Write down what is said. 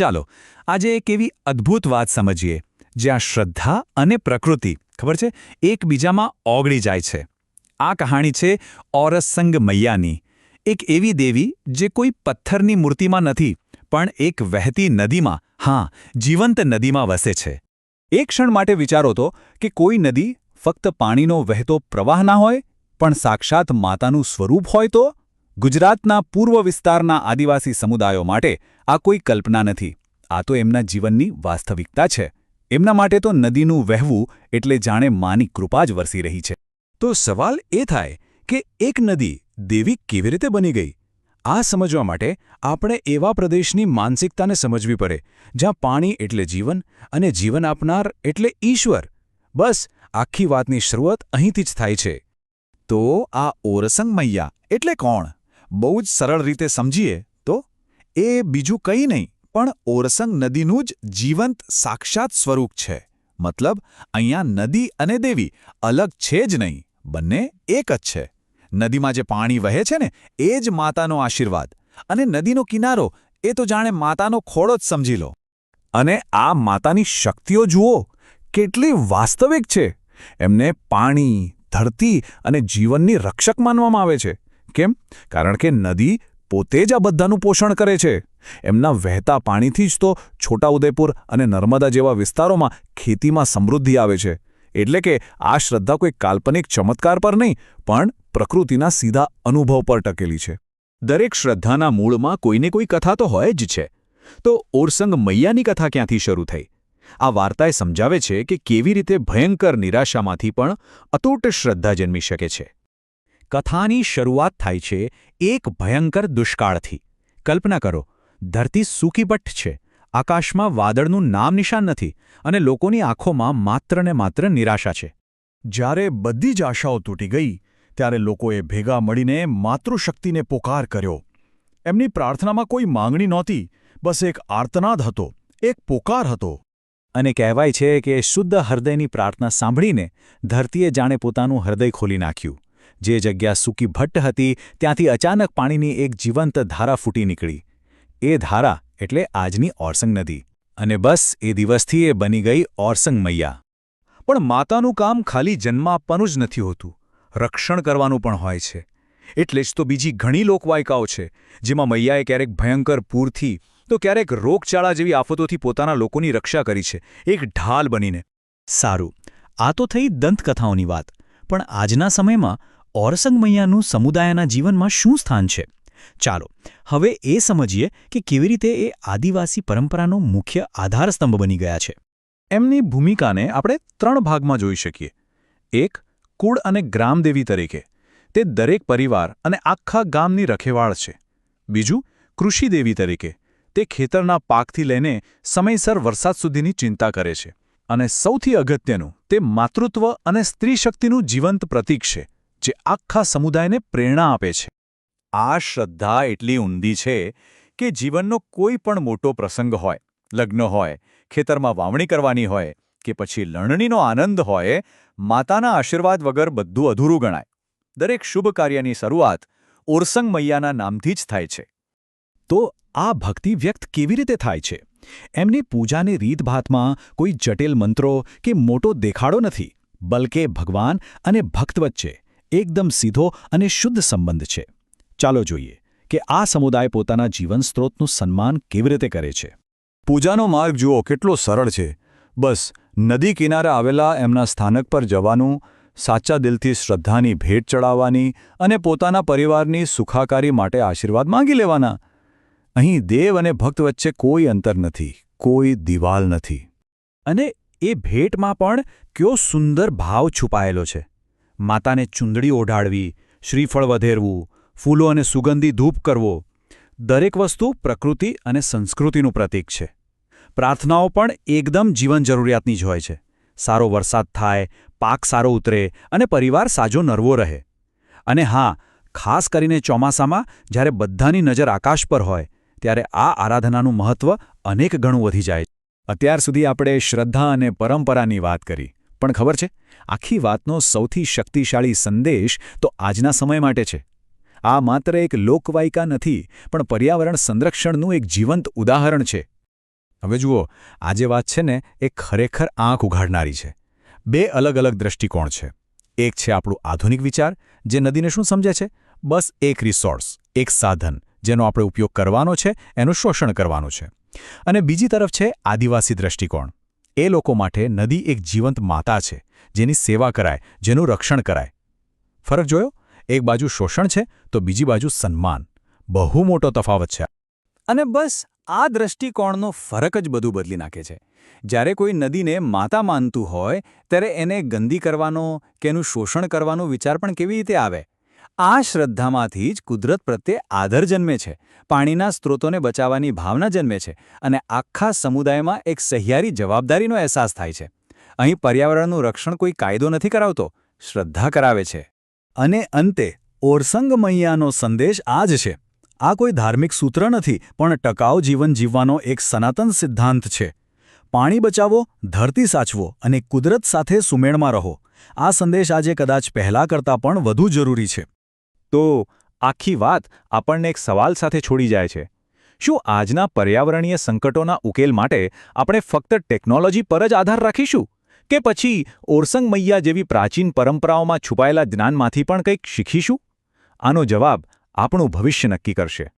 ચાલો, આજે એક એવી અદ્ભુત વાત સમજીએ, જ્યાં શ્રદ્ધા અને પ્રકૃતિ, ખબર છે, એકબીજામાં ઓગળી જાય છે. આ કહાણી છે ઓરસંગ મૈયાની. એક એવી દેવી જે કોઈ પથ્થરની મૂર્તિમાં નથી, પણ એક વહેતી નદીમાં, હા, જીવંત નદીમાં વસે છે. એક ક્ષણ માટે વિચારો તો કે કોઈ નદી ફક્ત પાણીનો વહેતો પ્રવાહ ના હોય, પણ સાક્ષાત માતાનું સ્વરૂપ હોય તો? ગુજરાતના પૂર્વ વિસ્તારના આદિવાસી સમુદાયો માટે આ કોઈ કલ્પના નથી. આ તો એમના જીવનની વાસ્તવિકતા છે. એમના માટે તો નદીનું વહેવું એટલે જાણે માની કૃપા જ વરસી રહી છે. તો સવાલ એ થાય કે એક નદી દેવી કેવી રીતે બની ગઈ? આ સમજવા માટે આપણે એવા પ્રદેશની માનસિકતાને સમજવી પડે, જ્યાં પાણી એટલે જીવન અને જીવન આપનાર એટલે ઈશ્વર. બસ, આખી વાતની શરૂઆત અહીંથી જ થાય છે. તો આ ઓરસંગ મૈયા એટલે કોણ? બહુ જ સરળ રીતે સમજીએ એ બીજું કંઈ નહીં, પણ ઓરસંગ નદીનું જ જીવંત સાક્ષાત સ્વરૂપ છે. મતલબ, અહીંયા નદી અને દેવી અલગ છે જ નહીં, બંને એક જ છે. નદીમાં જે પાણી વહે છે ને, એ જ માતાનો આશીર્વાદ. અને નદીનો કિનારો, એ તો જાણે માતાનો ખોળો જ સમજી લો. અને આ માતાની શક્તિઓ જુઓ, કેટલી વાસ્તવિક છે. એમને પાણી, ધરતી અને જીવનની રક્ષક માનવામાં આવે છે. કેમ? કારણ કે નદી પોતે જ આ બધાનું પોષણ કરે છે. એમના વહેતા પાણીથી જ તો છોટાઉદેપુર અને નર્મદા જેવા વિસ્તારોમાં ખેતીમાં સમૃદ્ધિ આવે છે. એટલે કે આ શ્રદ્ધા કોઈ કાલ્પનિક ચમત્કાર પર નહીં, પણ પ્રકૃતિના સીધા અનુભવ પર ટકેલી છે. દરેક શ્રદ્ધાના મૂળમાં કોઈને કોઈ કથા તો હોય જ છે. તો ઓરસંગ મૈયાની કથા ક્યાંથી શરૂ થઈ? આ વાર્તાએ સમજાવે છે કે કેવી રીતે ભયંકર નિરાશામાંથી પણ અતૂટ શ્રદ્ધા જન્મી શકે છે. કથાની શરૂઆત થાય છે એક ભયંકર દુષ્કાળથી. કલ્પના કરો, ધરતી સૂકીપટ્ટ છે, આકાશમાં વાદળનું નામ નિશાન નથી અને લોકોની આંખોમાં માત્ર ને માત્ર નિરાશા છે. જ્યારે બધી જ આશાઓ તૂટી ગઈ, ત્યારે લોકોએ ભેગા મળીને માતૃશક્તિને પોકાર કર્યો. એમની પ્રાર્થનામાં કોઈ માંગણી નહોતી, બસ એક આર્તનાદ હતો, એક પોકાર હતો. અને કહેવાય છે કે શુદ્ધ હૃદયની પ્રાર્થના સાંભળીને ધરતીએ જાણે પોતાનું હૃદય ખોલી નાખ્યું. જે જગ્યા સૂકી ભટ્ટ હતી ત્યાંથી અચાનક પાણીની એક જીવંત ધારા ફૂટી નીકળી. એ ધારા એટલે આજની ઓરસંગ નદી. અને બસ એ દિવસથી એ બની ગઈ ઓરસંગ મૈયા. પણ માતાનું કામ ખાલી જન્મ આપવાનું જ નથી હોતું. રક્ષણ કરવાનું પણ હોય છે. એટલે જ તો બીજી ઘણી લોકવાયકાઓ છે, જેમાં મૈયાએ ક્યારેક ભયંકર પૂરથી, તો ક્યારેક રોગચાળા જેવી આફતોથી પોતાના લોકોની રક્ષા કરી છે. એક ઢાલ બનીને. સારું, આ તો થઈ દંતકથાઓની વાત. પણ આજના સમયમાં ઓરસંગ મૈયાનું સમુદાયના જીવનમાં શું સ્થાન છે? ચાલો, હવે એ સમજીએ કે કેવી રીતે એ આદિવાસી પરંપરાનો મુખ્ય આધારસ્તંભ બની ગયા છે. એમની ભૂમિકાને આપણે ત્રણ ભાગમાં જોઈ શકીએ. એક, કુળ અને ગ્રામદેવી તરીકે. તે દરેક પરિવાર અને આખા ગામની રખેવાળ છે. બીજું, કૃષિદેવી તરીકે. તે ખેતરના પાકથી લઈને સમયસર વરસાદ સુધીની ચિંતા કરે છે. અને સૌથી અગત્યનું, તે માતૃત્વ અને સ્ત્રી શક્તિનું જીવંત પ્રતીક છે. જે આખા સમુદાયને પ્રેરણા આપે છે. આ શ્રદ્ધા એટલી ઊંડી છે કે જીવનનો કોઈ પણ મોટો પ્રસંગ હોય, લગ્ન હોય, ખેતરમાં વાવણી કરવાની હોય કે પછી લણણીનો આનંદ હોય, માતાના આશીર્વાદ વગર બધું અધૂરું ગણાય. દરેક શુભ કાર્યની શરૂઆત ઓરસંગ મૈયાના નામથી જ થાય છે. તો આ ભક્તિ વ્યક્ત કેવી રીતે થાય છે? એમની પૂજાની રીતભાતમાં કોઈ જટિલ મંત્રો કે મોટો દેખાડો નથી, બલકે ભગવાન અને ભક્ત વચ્ચે એકદમ સીધો અને શુદ્ધ સંબંધ છે. ચાલો જોઈએ કે આ સમુદાય પોતાના જીવન સ્ત્રોતનું સન્માન કેવી રીતે કરે છે. પૂજાનો માર્ગ જુઓ, કેટલો સરળ છે. બસ, નદી કિનારે આવેલા એમના સ્થાનક પર જવાનું, સાચા દિલથી શ્રદ્ધાની ભેટ ચડાવવાની અને પોતાના પરિવારની સુખાકારી માટે આશીર્વાદ માંગી લેવાના. અહીં દેવ અને ભક્ત વચ્ચે કોઈ અંતર નથી, કોઈ દિવાલ નથી. અને એ ભેટમાં પણ કયો સુંદર ભાવ છુપાયેલો છે. માતાને ચૂંદડી ઓઢાડવી, શ્રીફળ વધેરવું, ફૂલો અને સુગંધી ધૂપ કરવો, દરેક વસ્તુ પ્રકૃતિ અને સંસ્કૃતિનું પ્રતીક છે. પ્રાર્થનાઓ પણ એકદમ જીવન જરૂરિયાતની જ હોય છે. સારો વરસાદ થાય, પાક સારો ઉતરે અને પરિવાર સાજો નરવો રહે. અને હા, ખાસ કરીને ચોમાસામાં જ્યારે બધાની નજર આકાશ પર હોય, ત્યારે આ આરાધનાનું મહત્વ અનેક ગણું વધી જાય અત્યાર સુધી આપણે શ્રદ્ધા અને પરંપરાની વાત કરી. પણ ખબર છે? આખી વાતનો સૌથી શક્તિશાળી સંદેશ તો આજના સમય માટે છે. આ માત્ર એક લોકવાયકા નથી, પણ પર્યાવરણ સંરક્ષણનું એક જીવંત ઉદાહરણ છે. હવે જુઓ આ જે વાત છે ને, એ ખરેખર આંખ ઉઘાડનારી છે. બે અલગ અલગ દ્રષ્ટિકોણ છે. એક છે આપણું આધુનિક વિચાર, જે નદીને શું સમજે છે? બસ એક રિસોર્સ એક સાધન, જેનો આપણે ઉપયોગ કરવાનો છે, એનું શોષણ કરવાનું છે. અને બીજી તરફ છે આદિવાસી દ્રષ્ટિકોણ. એ લોકો માટે નદી એક જીવંત માતા છે, જેની સેવા કરાય, જેનું રક્ષણ કરાય. ફરક જોયો? એક બાજુ શોષણ છે, તો બીજી બાજુ સન્માન. બહુ મોટો તફાવત છે. અને બસ, આ દ્રષ્ટિકોણનો ફરક જ બધું બદલી નાખે છે. જ્યારે કોઈ નદીને માતા માનતું હોય, ત્યારે એને ગંદી કરવાનો કે એનું શોષણ કરવાનો વિચાર પણ કેવી રીતે આવે? આ શ્રદ્ધામાંથી જ કુદરત પ્રત્યે આદર જન્મે છે, પાણીના સ્ત્રોતોને બચાવવાની ભાવના જન્મે છે અને આખા સમુદાયમાં એક સહિયારી જવાબદારીનો અહેસાસ થાય છે. અહીં પર્યાવરણનું રક્ષણ કોઈ કાયદો નથી કરાવતો, શ્રદ્ધા કરાવે છે. અને અંતે ઓરસંગ મૈયાનો સંદેશ આ જ છે. આ કોઈ ધાર્મિક સૂત્ર નથી, પણ ટકાઉ જીવન જીવવાનો એક સનાતન સિદ્ધાંત છે. પાણી બચાવો, ધરતી સાચવો અને કુદરત સાથે સુમેળમાં રહો. આ સંદેશ આજે કદાચ પહેલા કરતાં પણ વધુ જરૂરી છે. તો આખી વાત આપણને એક સવાલ સાથે છોડી જાય છે. શું આજના પર્યાવરણીય સંકટોના ઉકેલ માટે આપણે ફક્ત ટેકનોલોજી પર જ આધાર રાખીશું? કે પછી ઓરસંગ મૈયા જેવી પ્રાચીન પરંપરાઓમાં છુપાયેલા જ્ઞાનમાંથી પણ કંઈક શીખીશું? આનો જવાબ આપણું ભવિષ્ય નક્કી કરશે.